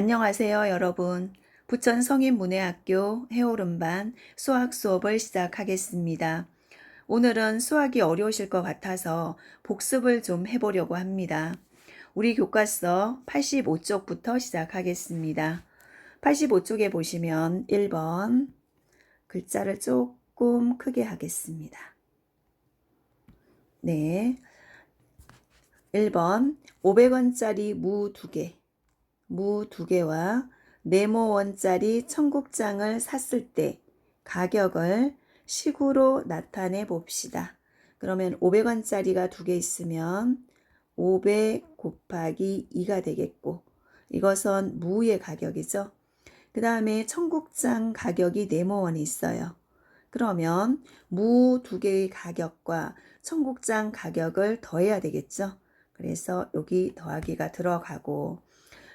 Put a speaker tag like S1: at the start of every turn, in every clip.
S1: 안녕하세요, 여러분. 부천 성인문예학교 해오름반 수학 수업을 시작하겠습니다. 오늘은 수학이 어려우실 것 같아서 복습을 좀 해보려고 합니다. 우리 교과서 85쪽부터 시작하겠습니다. 85쪽에 보시면 1번 글자를 조금 크게 하겠습니다. 네. 1번 500원짜리 무 2개 무두 개와 네모 원짜리 청국장을 샀을 때 가격을 식으로 나타내 봅시다. 그러면 500원짜리가 두 개 있으면 500 곱하기 2가 되겠고 이것은 무의 가격이죠. 그 다음에 청국장 가격이 네모원이 있어요. 그러면 무 두 개의 가격과 청국장 가격을 더해야 되겠죠. 그래서 여기 더하기가 들어가고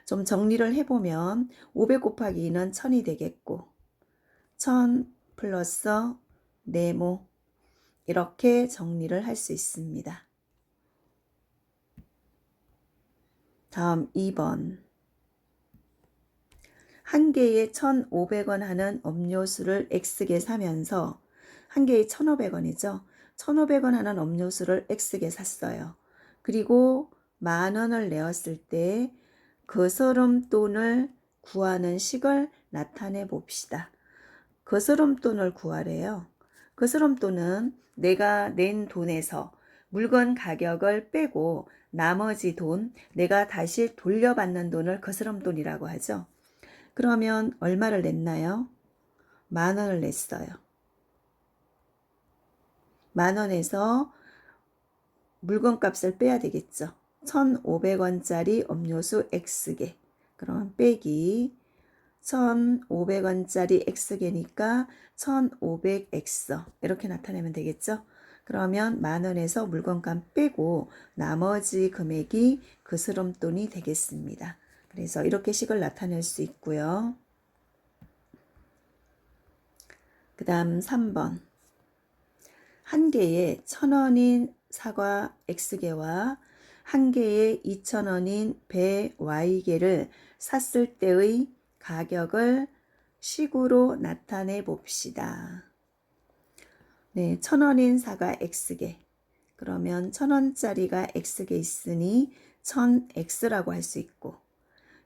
S1: 좀 정리를 해보면 500 곱하기 2는 1000이 되겠고 1000 플러스 네모 이렇게 정리를 할 수 있습니다. 다음 2번 한 개에 1,500원 하는 음료수를 X개 사면서 한 개에 1,500원이죠. 1,500원 하는 음료수를 X개 샀어요. 그리고 만 원을 내었을 때 거스름돈을 구하는 식을 나타내 봅시다. 거스름돈을 구하래요. 거스름돈은 내가 낸 돈에서 물건 가격을 빼고 나머지 돈, 내가 다시 돌려받는 돈을 거스름돈이라고 하죠. 그러면 얼마를 냈나요? 만 원을 냈어요. 만 원에서 물건 값을 빼야 되겠죠. 1,500원짜리 음료수 X개. 그럼 빼기 1,500원짜리 X개니까 1,500X. 이렇게 나타내면 되겠죠? 그러면 만 원에서 물건값 빼고 나머지 금액이 그스름돈이 되겠습니다. 그래서 이렇게 식을 나타낼 수 있고요. 그 다음 3번. 한 개에 천 원인 사과 X개와 한 개에 2,000원인 배 Y개를 샀을 때의 가격을 식으로 나타내 봅시다. 네, 1,000원인 사과 X개. 그러면 1,000원짜리가 X개 있으니 1,000X라고 할 수 있고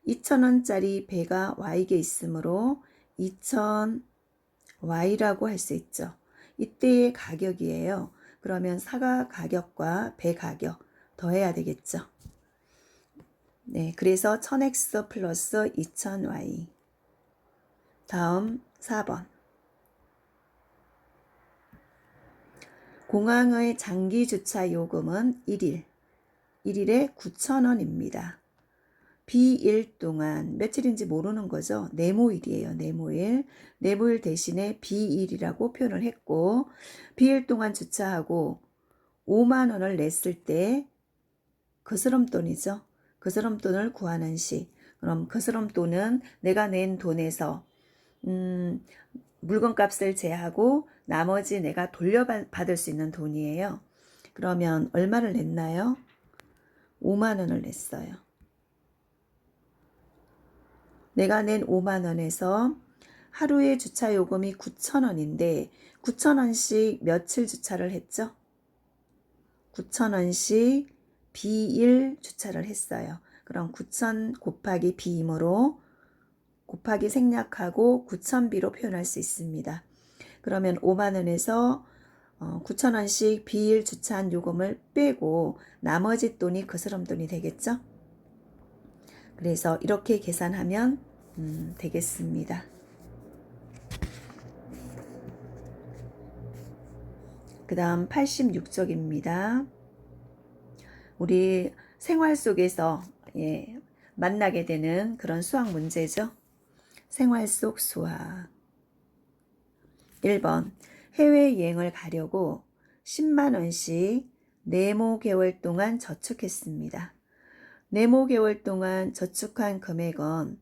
S1: 2,000원짜리 배가 Y개 있으므로 2,000Y라고 할 수 있죠. 이때의 가격이에요. 그러면 사과 가격과 배 가격 더해야 되겠죠. 네, 그래서 1000x 플러스 2000y. 다음 4번. 공항의 장기 주차 요금은 1일. 1일에 9,000원입니다. 비일 동안 며칠인지 모르는 거죠. 네모일이에요. 네모일. 네모일 대신에 비일이라고 표현을 했고 비일 동안 주차하고 5만 원을 냈을 때 거스름돈이죠. 거스름돈을 구하는 시. 그럼 거스름돈은 내가 낸 돈에서 음, 물건값을 제하고 나머지 내가 돌려받을 수 있는 돈이에요. 그러면 얼마를 냈나요? 5만 원을 냈어요. 내가 낸 5만 원에서 하루에 주차 요금이 9천 원인데 9천 원씩 며칠 주차를 했죠? 9천 원씩 B1 주차를 했어요. 그럼 9천 곱하기 B이므로 곱하기 생략하고 9천비로 표현할 수 있습니다. 그러면 5만원에서 9천원씩 B1 주차한 요금을 빼고 나머지 돈이 거스름 돈이 되겠죠? 그래서 이렇게 계산하면 음, 되겠습니다. 그 다음 86쪽입니다. 우리 생활 속에서 예, 만나게 되는 그런 수학 문제죠. 생활 속 수학. 1번. 해외여행을 가려고 10만원씩 네모 개월 동안 저축했습니다. 네모 개월 동안 저축한 금액은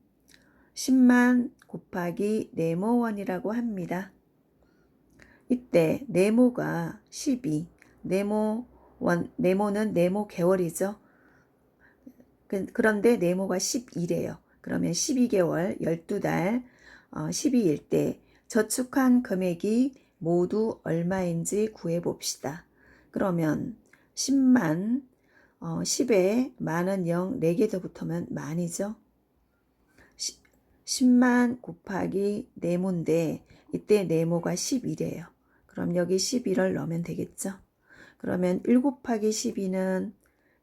S1: 10만 곱하기 네모원이라고 합니다. 이때 네모가 12, 네모 원, 네모는 네모 개월이죠. 그, 그런데 네모가 11이에요. 그러면 12개월, 12달, 어, 12일 때 저축한 금액이 모두 얼마인지 구해 봅시다. 그러면 10만, 어, 10에 만원 0, 4개 더 붙으면 만이죠. 10 만 곱하기 네모인데 이때 네모가 11이에요. 그럼 여기 11을 넣으면 되겠죠. 그러면 1 곱하기 12는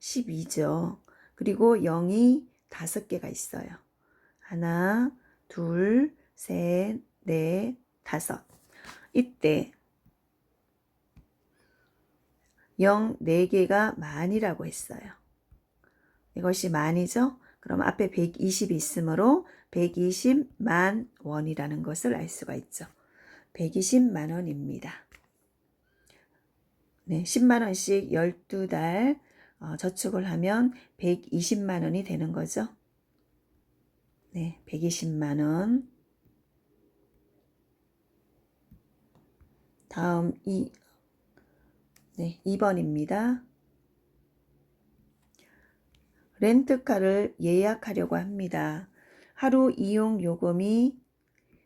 S1: 12죠. 그리고 0이 5개가 있어요. 하나, 둘, 셋, 넷, 다섯. 이때 0, 4개가 만이라고 했어요. 이것이 만이죠? 그럼 앞에 120이 있으므로 120만 원이라는 것을 알 수가 있죠. 120만 원입니다. 네, 10만 원씩 12달 어, 저축을 하면 120만 원이 되는 거죠. 네, 120만 원. 다음 2 네, 2번입니다. 렌트카를 예약하려고 합니다. 하루 이용 요금이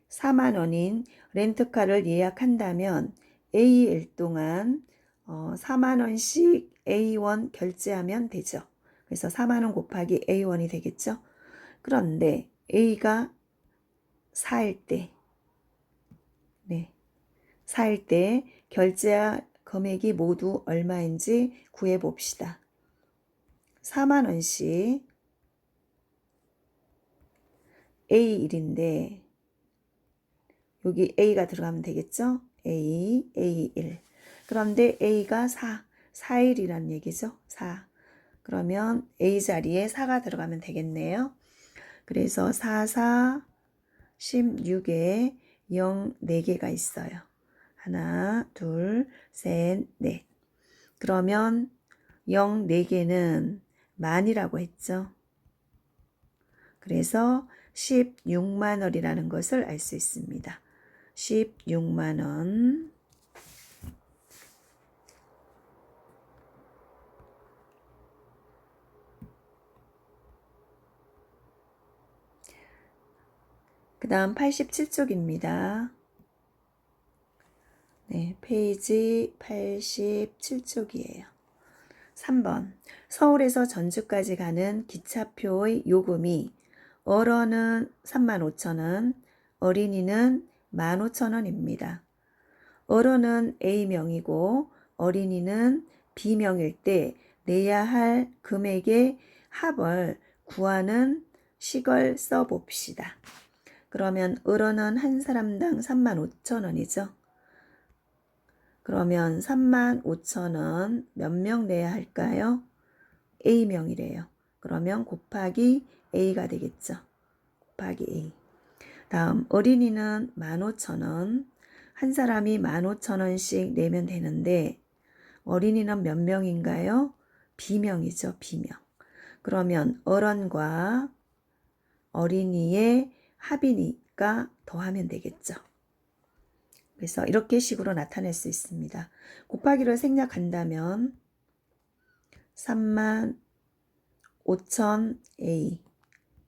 S1: 4만 원인 렌트카를 예약한다면 A일 동안 어, 4만 원씩 A1 결제하면 되죠. 그래서 4만 원 곱하기 A1이 되겠죠. 그런데 A가 4일 때, 네, 4일 때 결제 금액이 모두 얼마인지 구해 봅시다. 4만 원씩 A1인데 여기 A가 들어가면 되겠죠? A, A1. 그런데 A가 4, 4일이란 얘기죠. 4. 그러면 A 자리에 4가 들어가면 되겠네요. 그래서 4, 4, 16에 0, 4개가 있어요. 하나, 둘, 셋, 넷. 그러면 0, 4개는 만이라고 했죠. 그래서 16만 원이라는 것을 알 수 있습니다. 16만 원. 그 다음 87쪽입니다. 네, 페이지 87쪽이에요. 3번. 서울에서 전주까지 가는 기차표의 요금이 어른은 35,000원, 어린이는 15,000원입니다. 어른은 A명이고 어린이는 B명일 때 내야 할 금액의 합을 구하는 식을 써봅시다. 그러면 어른은 한 사람당 35,000원이죠. 그러면 35,000원 몇 명 내야 할까요? A명이래요. 그러면 곱하기 A가 되겠죠. 곱하기 A. 다음 어린이는 15,000원. 한 사람이 15,000원씩 내면 되는데 어린이는 몇 명인가요? B명이죠. B명. 그러면 어른과 어린이의 합이니까 더하면 되겠죠. 그래서 이렇게 식으로 나타낼 수 있습니다. 곱하기를 생략한다면 3만 5천 A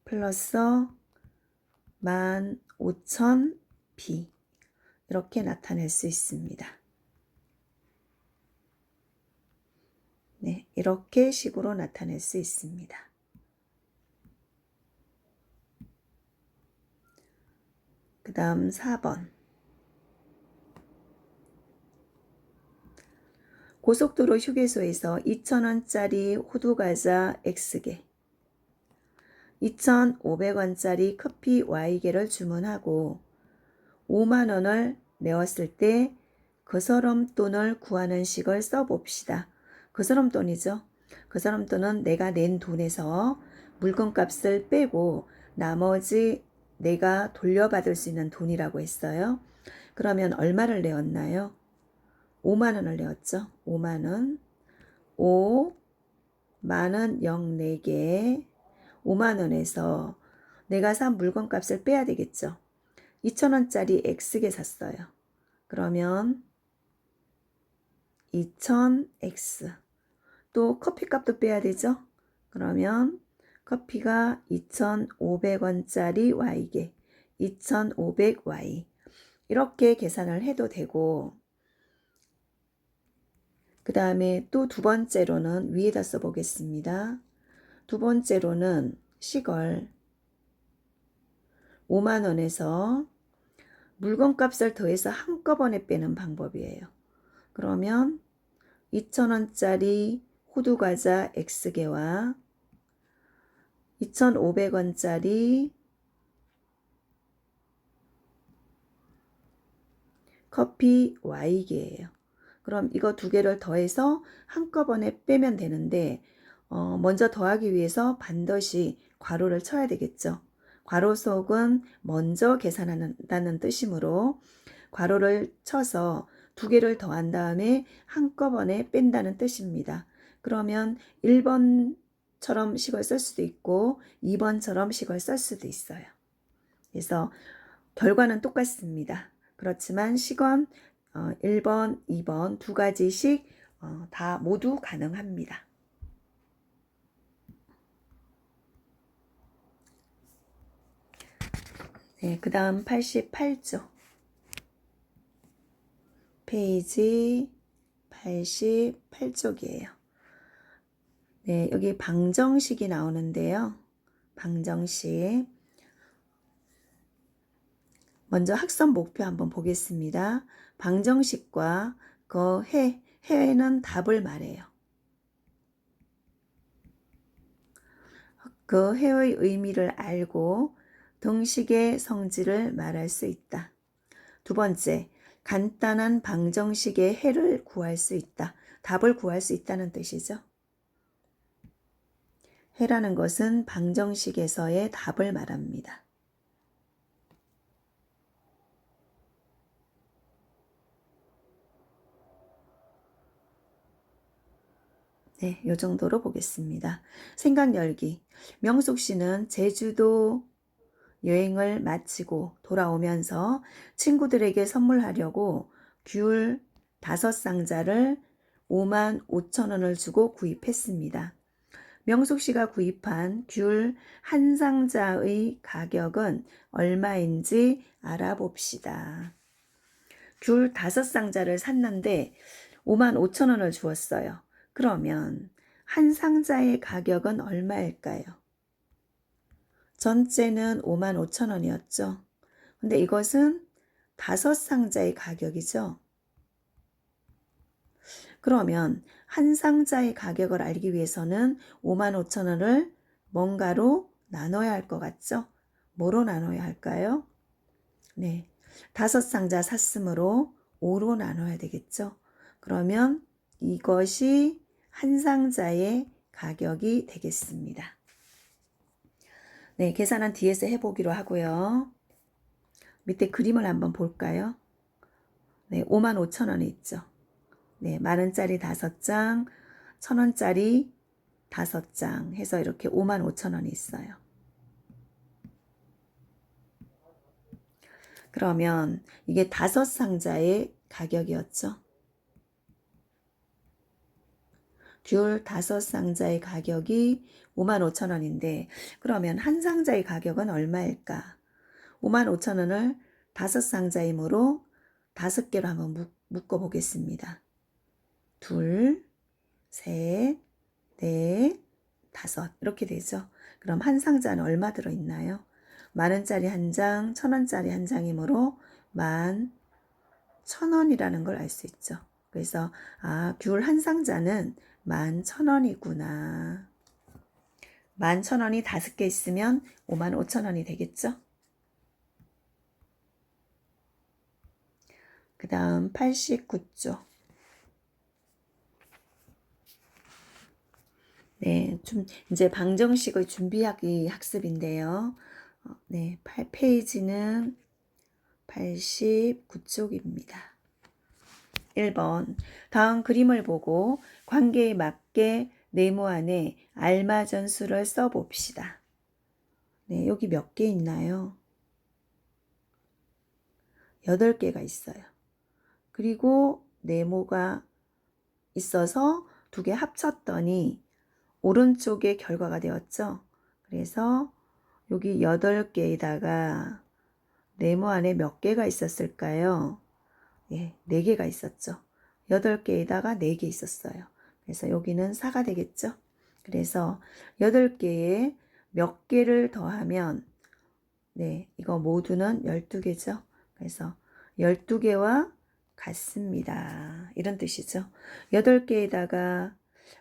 S1: 플러스 1만 5천 B 이렇게 나타낼 수 있습니다. 네, 이렇게 식으로 나타낼 수 있습니다. 그 다음 4번. 고속도로 휴게소에서 2,000원짜리 호두과자 X개, 2,500원짜리 커피 Y개를 주문하고 5만원을 내었을 때 그서름 돈을 구하는 식을 써봅시다. 그서름 돈이죠. 그서름 돈은 내가 낸 돈에서 물건값을 빼고 나머지 내가 돌려받을 수 있는 돈이라고 했어요. 그러면 얼마를 내었나요? 5만 원을 내었죠. 5만 원. 5 만원 04개 5만 원에서 내가 산 물건 값을 빼야 되겠죠. 2천 원짜리 X개 샀어요. 그러면 2,000X. 또 커피 값도 빼야 되죠. 그러면 커피가 2,500원짜리 Y개, 2,500Y. 이렇게 계산을 해도 되고, 그 다음에 또 두 번째로는 위에다 써보겠습니다. 두 번째로는 시걸 5만원에서 물건값을 더해서 한꺼번에 빼는 방법이에요. 그러면 2,000원짜리 호두과자 X개와 2,500원짜리 커피 Y개예요. 그럼 이거 두 개를 더해서 한꺼번에 빼면 되는데 어, 먼저 더하기 위해서 반드시 괄호를 쳐야 되겠죠. 괄호 속은 먼저 계산한다는 뜻이므로 괄호를 쳐서 두 개를 더한 다음에 한꺼번에 뺀다는 뜻입니다. 그러면 1번 처럼 식을 쓸 수도 있고 2번처럼 식을 쓸 수도 있어요. 그래서 결과는 똑같습니다. 그렇지만 식은 어, 1번, 2번 두 가지씩 어, 다 모두 가능합니다. 네, 그 다음 88조. 페이지 88쪽이에요. 네, 여기 방정식이 나오는데요. 방정식. 먼저 학습 목표 한번 보겠습니다. 방정식과 그 해, 해는 답을 말해요. 그 해의 의미를 알고 등식의 성질을 말할 수 있다. 두 번째, 간단한 방정식의 해를 구할 수 있다. 답을 구할 수 있다는 뜻이죠. 해라는 것은 방정식에서의 답을 말합니다. 네, 요 정도로 보겠습니다. 생각 열기. 명숙 씨는 제주도 여행을 마치고 돌아오면서 친구들에게 선물하려고 귤 다섯 상자를 5만 5천 원을 주고 구입했습니다. 명숙 씨가 구입한 귤 한 상자의 가격은 얼마인지 알아봅시다. 귤 다섯 상자를 샀는데 5만 5천 원을 주었어요. 그러면 한 상자의 가격은 얼마일까요? 전체는 5만 5천 원이었죠. 근데 이것은 다섯 상자의 가격이죠. 그러면 한 상자의 가격을 알기 위해서는 5만 5천 원을 뭔가로 나눠야 할 것 같죠? 뭐로 나눠야 할까요? 네. 다섯 상자 샀으므로 5로 나눠야 되겠죠? 그러면 이것이 한 상자의 가격이 되겠습니다. 네, 계산은 뒤에서 해보기로 하고요. 밑에 그림을 한번 볼까요? 네, 5만 5천 원이 있죠. 네, 만 원짜리 다섯 장, 천 원짜리 다섯 장 해서 이렇게 5만 5천 원이 있어요. 그러면 이게 다섯 상자의 가격이었죠. 귤 다섯 상자의 가격이 5만 5천 원인데 그러면 한 상자의 가격은 얼마일까? 5만 5천 원을 다섯 상자이므로 다섯 개로 한번 묶어 보겠습니다. 둘, 셋, 넷, 다섯 이렇게 되죠. 그럼 한 상자는 얼마 들어 있나요? 만 원짜리 한 장, 천 원짜리 한 장이므로 만 천 원이라는 걸 알 수 있죠. 그래서 아, 귤 한 상자는 만 천원이구나. 만 천원이 다섯 개 있으면 오만 오천 원이 되겠죠? 그 다음 89조. 네, 좀 이제 방정식을 준비하기 학습인데요. 어, 네, 8페이지는 89쪽입니다. 1번. 다음 그림을 보고 관계에 맞게 네모 안에 알마 전수를 써 봅시다. 네, 여기 몇 개 있나요? 8개가 있어요. 그리고 네모가 있어서 두 개 합쳤더니 오른쪽에 결과가 되었죠. 그래서 여기 8개에다가 네모 안에 몇 개가 있었을까요? 예, 4개가 있었죠. 8개에다가 4개 있었어요. 그래서 여기는 4가 되겠죠. 그래서 8개에 몇 개를 더하면 네, 이거 모두는 12개죠. 그래서 12개와 같습니다. 이런 뜻이죠. 8개에다가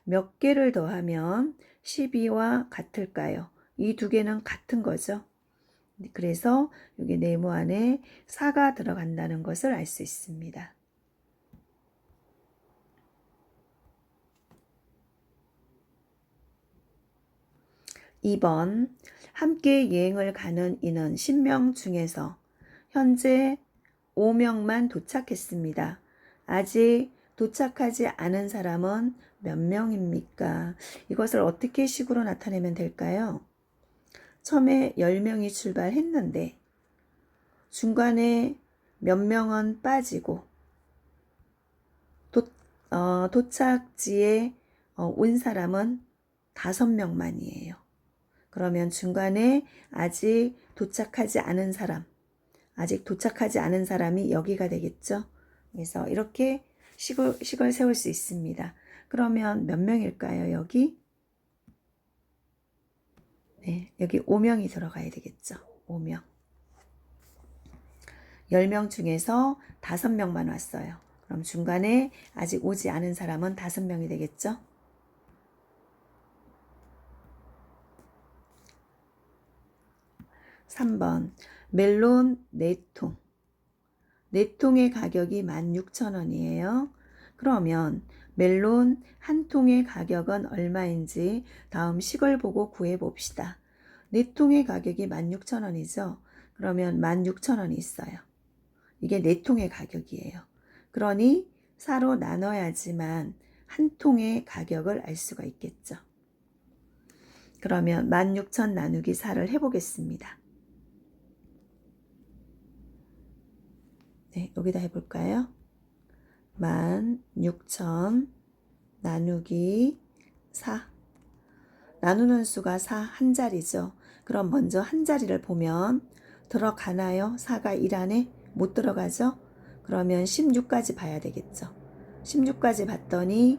S1: 몇 개를 더하면 12와 같을까요? 이 두 개는 같은 거죠. 그래서 여기 네모 안에 4가 들어간다는 것을 알 수 있습니다. 2번 함께 여행을 가는 인원 10명 중에서 현재 5명만 도착했습니다. 아직 도착하지 않은 사람은 몇 명입니까? 이것을 어떻게 식으로 나타내면 될까요? 처음에 10명이 출발했는데 중간에 몇 명은 빠지고 도, 어, 도착지에 어, 온 사람은 5명만이에요. 그러면 중간에 아직 도착하지 않은 사람, 아직 도착하지 않은 사람이 여기가 되겠죠. 그래서 이렇게 식을, 식을 세울 수 있습니다. 그러면 몇 명일까요, 여기? 네, 여기 5명이 들어가야 되겠죠. 5명. 10명 중에서 5명만 왔어요. 그럼 중간에 아직 오지 않은 사람은 5명이 되겠죠. 3번 멜론 4통 4통의 가격이 16,000원이에요. 그러면 멜론 한 통의 가격은 얼마인지 다음 식을 보고 구해 봅시다. 4통의 가격이 16,000원이죠. 그러면 16,000원이 있어요. 이게 4통의 가격이에요. 그러니 4로 나눠야지만 한 통의 가격을 알 수가 있겠죠. 그러면 16,000 나누기 4를 해보겠습니다. 네, 여기다 해볼까요? 16,000 나누기 4. 나누는 수가 4 한 자리죠. 그럼 먼저 한 자리를 보면 들어가나요? 4가 1 안에 못 들어가죠? 그러면 16까지 봐야 되겠죠. 16까지 봤더니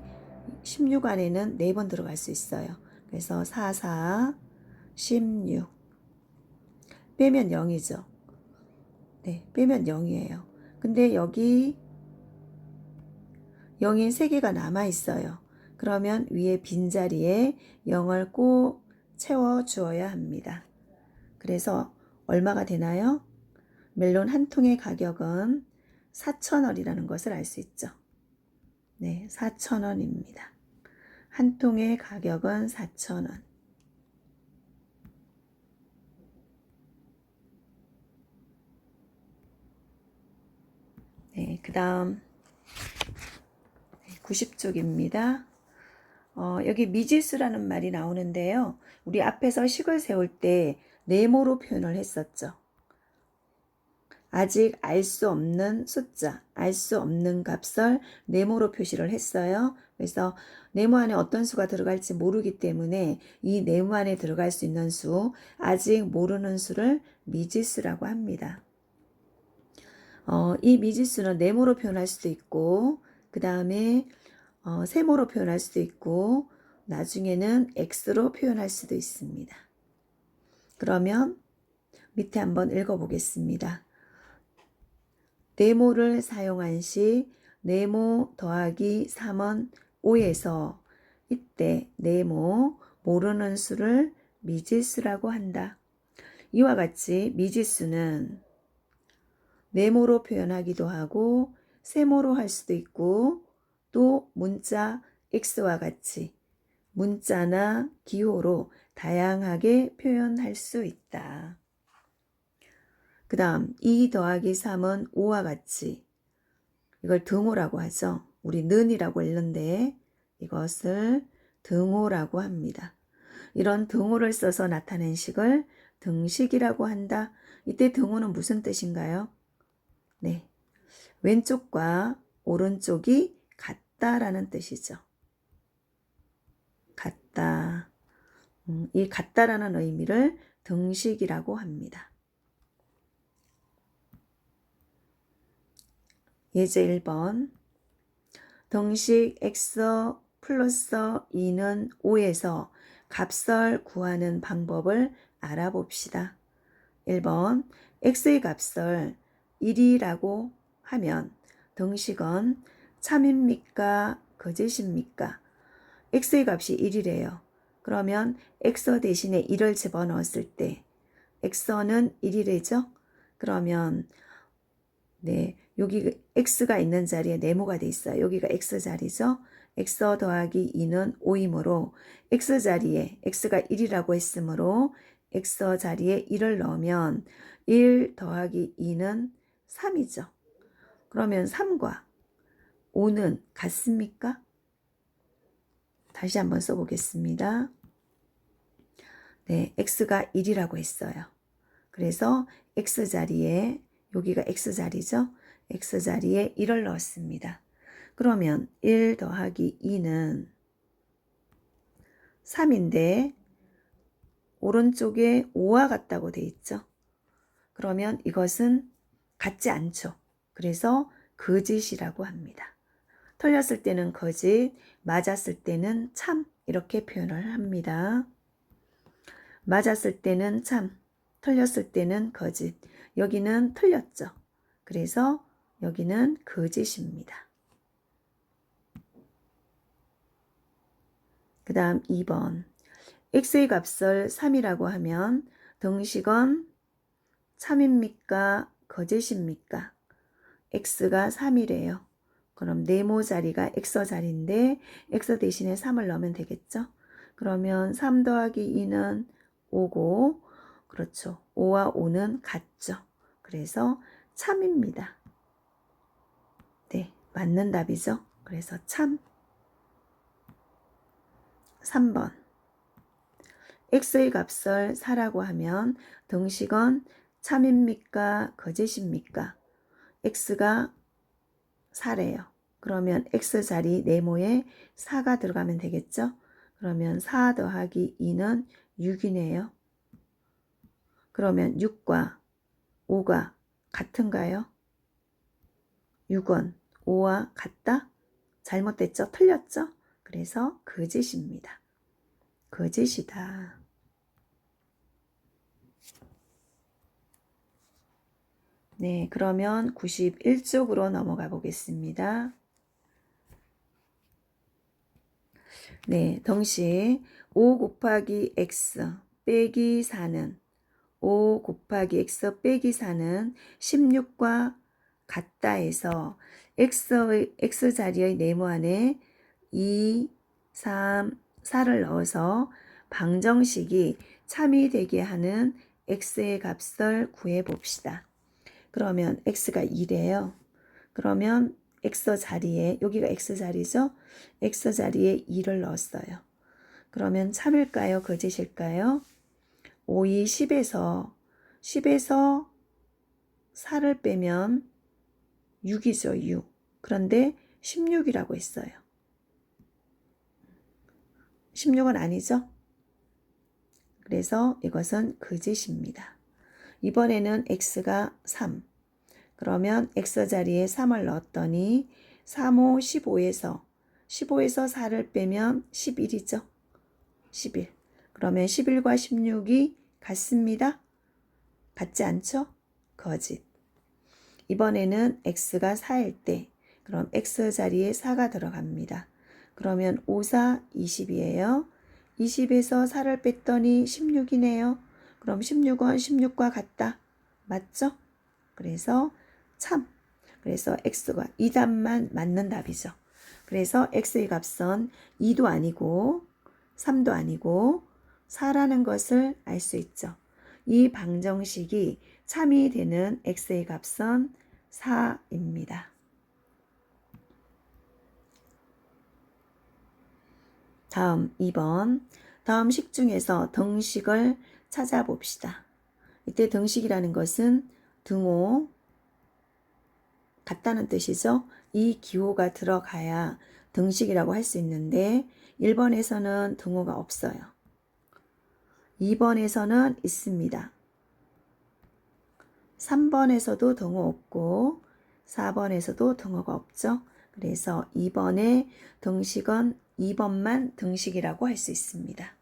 S1: 16 안에는 4번 들어갈 수 있어요. 그래서 4, 4, 16. 빼면 0이죠. 네, 빼면 0이에요. 근데 여기 0이 3개가 남아 있어요. 그러면 위에 빈자리에 0을 꼭 채워 주어야 합니다. 그래서 얼마가 되나요? 멜론 한 통의 가격은 4,000원이라는 것을 알 수 있죠. 네, 4,000원입니다. 한 통의 가격은 4,000원. 네, 그 다음 90쪽입니다. 어, 여기 미지수라는 말이 나오는데요. 우리 앞에서 식을 세울 때 네모로 표현을 했었죠. 아직 알 수 없는 숫자, 알 수 없는 값을 네모로 표시를 했어요. 그래서 네모 안에 어떤 수가 들어갈지 모르기 때문에 이 네모 안에 들어갈 수 있는 수, 아직 모르는 수를 미지수라고 합니다. 어, 이 미지수는 네모로 표현할 수도 있고, 그 다음에 어, 세모로 표현할 수도 있고, 나중에는 x로 표현할 수도 있습니다. 그러면 밑에 한번 읽어보겠습니다. 네모를 사용한 시 네모 더하기 3은 5에서 이때 네모 모르는 수를 미지수라고 한다. 이와 같이 미지수는 네모로 표현하기도 하고 세모로 할 수도 있고 또 문자 x와 같이 문자나 기호로 다양하게 표현할 수 있다. 그 다음 2 더하기 3은 5와 같이 이걸 등호라고 하죠. 우리 는이라고 읽는데 이것을 등호라고 합니다. 이런 등호를 써서 나타낸 식을 등식이라고 한다. 이때 등호는 무슨 뜻인가요? 네. 왼쪽과 오른쪽이 같다라는 뜻이죠. 같다. 음, 이 같다라는 의미를 등식이라고 합니다. 예제 1번 등식 x 플러스 2는 5에서 값을 구하는 방법을 알아봅시다. 1번 x의 값을 1이라고 하면 등식은 참입니까? 거짓입니까? x의 값이 1이래요. 그러면 x 대신에 1을 집어넣었을 때 x는 1이래죠? 그러면 네, 여기 x가 있는 자리에 네모가 돼 있어요. 여기가 x 자리죠? x 더하기 2는 5이므로 x 자리에 x가 1이라고 했으므로 x 자리에 1을 넣으면 1 더하기 2는 3이죠. 그러면 3과 5는 같습니까? 다시 한번 써보겠습니다. 네, x가 1이라고 했어요. 그래서 x 자리에 여기가 x 자리죠? x 자리에 1을 넣었습니다. 그러면 1 더하기 2는 3인데 오른쪽에 5와 같다고 돼 있죠? 그러면 이것은 같지 않죠. 그래서 거짓이라고 합니다. 틀렸을 때는 거짓, 맞았을 때는 참 이렇게 표현을 합니다. 맞았을 때는 참, 틀렸을 때는 거짓. 여기는 틀렸죠. 그래서 여기는 거짓입니다. 그 다음 2번. x의 값을 3이라고 하면 등식은 참입니까? 거짓입니까? x가 3이래요. 그럼 네모 자리가 x 자리인데 x 대신에 3을 넣으면 되겠죠? 그러면 3 더하기 2는 5고 그렇죠. 5와 5는 같죠. 그래서 참입니다. 네, 맞는 답이죠. 그래서 참. 3번. x의 값을 4라고 하면 등식은 참입니까? 거짓입니까? x가 4래요. 그러면 x 자리 네모에 4가 들어가면 되겠죠? 그러면 4 더하기 2는 6이네요. 그러면 6과 5가 같은가요? 6은 5와 같다? 잘못됐죠? 틀렸죠? 그래서 거짓입니다. 거짓이다. 네, 그러면 91쪽으로 넘어가 보겠습니다. 네, 동시 5 곱하기 x 빼기 4는 5 곱하기 x 빼기 4는 16과 같다 해서 x의, x 자리의 네모 안에 2, 3, 4를 넣어서 방정식이 참이 되게 하는 x의 값을 구해 봅시다. 그러면 x가 2래요. 그러면 x 자리에 여기가 x 자리죠? x 자리에 2를 넣었어요. 그러면 참일까요? 거짓일까요? 5, 2, 10에서 10에서 4를 빼면 6이죠. 6. 그런데 16이라고 했어요. 16은 아니죠? 그래서 이것은 거짓입니다. 이번에는 x가 3. 그러면 x 자리에 3을 넣었더니 3, 5, 15에서 15에서 4를 빼면 11이죠. 11. 그러면 11과 16이 같습니다. 같지 않죠? 거짓. 이번에는 x가 4일 때 그럼 x 자리에 4가 들어갑니다. 그러면 5, 4, 20이에요. 20에서 4를 뺐더니 16이네요. 그럼 16은 16과 같다. 맞죠? 그래서 참. 그래서 x가 2답만 맞는 답이죠. 그래서 x의 값은 2도 아니고 3도 아니고 4라는 것을 알 수 있죠. 이 방정식이 참이 되는 x의 값은 4입니다. 다음 2번. 다음 식 중에서 등식을 찾아봅시다. 이때 등식이라는 것은 등호 같다는 뜻이죠. 이 기호가 들어가야 등식이라고 할 수 있는데 1번에서는 등호가 없어요. 2번에서는 있습니다. 3번에서도 등호 없고 4번에서도 등호가 없죠. 그래서 2번의 등식은 2번만 등식이라고 할 수 있습니다.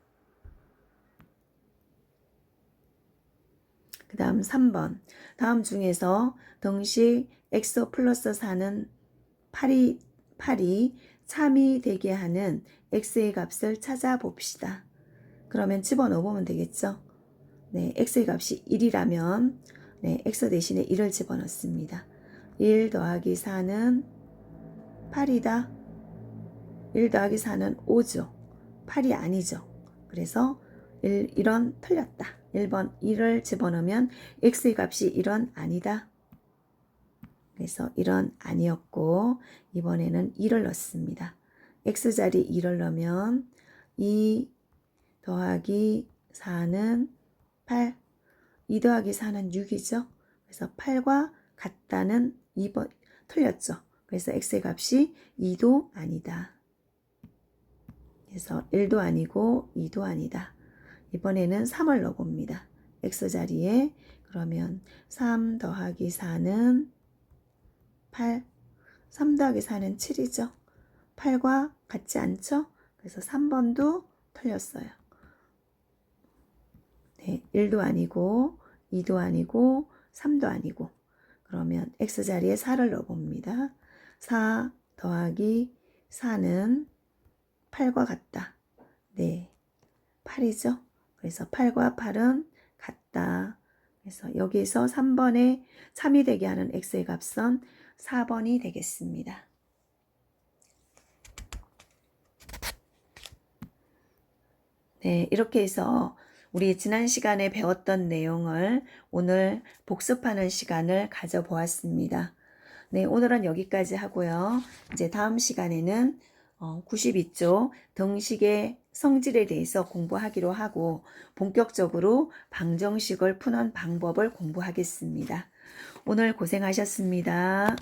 S1: 그 다음 3번. 다음 중에서 등식 x 플러스 4는 8이, 8이 참이 되게 하는 x의 값을 찾아봅시다. 그러면 집어넣어 보면 되겠죠? 네, x의 값이 1이라면 네, x 대신에 1을 집어넣습니다. 1 더하기 4는 8이다. 1 더하기 4는 5죠. 8이 아니죠. 그래서 1, 1은 틀렸다. 1번 1을 집어넣으면 x의 값이 1은 아니다. 그래서 1은 아니었고 이번에는 2를 넣습니다. x자리 2를 넣으면 2 더하기 4는 8, 2 더하기 4는 6이죠. 그래서 8과 같다는 2번 틀렸죠. 그래서 x의 값이 2도 아니다. 그래서 1도 아니고 2도 아니다. 이번에는 3을 넣어봅니다. x자리에 그러면 3 더하기 4는 8, 3 더하기 4는 7이죠. 8과 같지 않죠? 그래서 3번도 틀렸어요. 네, 1도 아니고 2도 아니고 3도 아니고 그러면 x자리에 4를 넣어봅니다. 4 더하기 4는 8과 같다. 네, 8이죠. 그래서 8과 8은 같다. 그래서 여기서 3번에 참이 되게 하는 x의 값은 4번이 되겠습니다. 네, 이렇게 해서 우리 지난 시간에 배웠던 내용을 오늘 복습하는 시간을 가져보았습니다. 네, 오늘은 여기까지 하고요. 이제 다음 시간에는 어, 92조 등식의 성질에 대해서 공부하기로 하고 본격적으로 방정식을 푸는 방법을 공부하겠습니다. 오늘 고생하셨습니다.